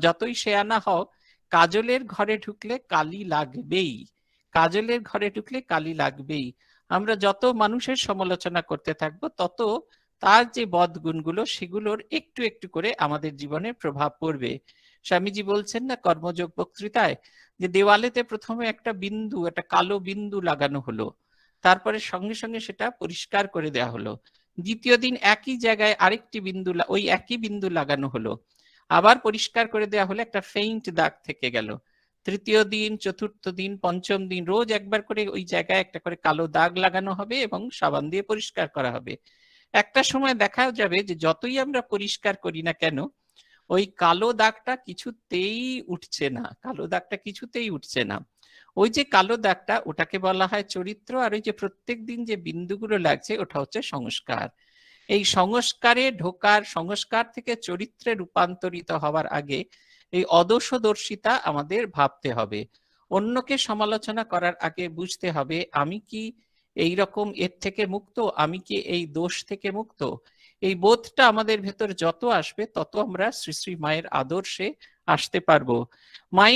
যতই শেয়ানা হও, কাজলের ঘরে ঢুকলে কালি লাগবেই। কাজলের ঘরে ঢুকলে কালি লাগবেই। আমরা যত মানুষের সমালোচনা করতে থাকব, তত তার যে বদ বদগুণগুলো, সেগুলোর একটু একটু করে আমাদের জীবনে প্রভাব পড়বে। স্বামীজি বলছেন না কর্মযোগ বক্তৃতায়, যে দেওয়ালেতে প্রথমে একটা বিন্দু, একটা কালো বিন্দু লাগানো হলো। তারপরে সঙ্গে সঙ্গে সেটা পরিষ্কার করে দেওয়া হলো। দ্বিতীয় দিন একই জায়গায় আরেকটি বিন্দু ওই একই বিন্দু লাগানো হলো। আবার পরিষ্কার করে দেওয়া হলে, একটা ফেইন্ট দাগ থেকে গেল। তৃতীয় দিন, চতুর্থ দিন, পঞ্চম দিন, রোজ একবার করে ওই জায়গায় একটা করে কালো দাগ লাগানো হবে এবং সাবান দিয়ে পরিষ্কার করা হবে। একটা সময় দেখা যাবে যে যতই আমরা পরিষ্কার করি না কেন, ওই কালো দাগটা কিছুতেই উঠছে না, কালো দাগটা কিছুতেই উঠছে না। ওই যে কালো দাগটা, ওটাকে বলা হয় চরিত্র, আর ওই যে প্রত্যেক দিন যে বিন্দুগুলো লাগছে, ওটা হচ্ছে সংস্কার। এই সংস্কারে ঢোকার, সংস্কার থেকে চরিত্রে রূপান্তরিত হওয়ার আগে এই অদর্শদর্শিতা আমাদের ভাবতে হবে। অন্যকে সমালোচনা করার আগে বুঝতে হবে, আমি কি এই রকম এর থেকে মুক্ত, আমি কি এই দোষ থেকে মুক্ত? এই বোধটা আমাদের ভেতর যত আসবে, তত আমরা শ্রী শ্রী মায়ের আদর্শে আসতে পারব। মায়ের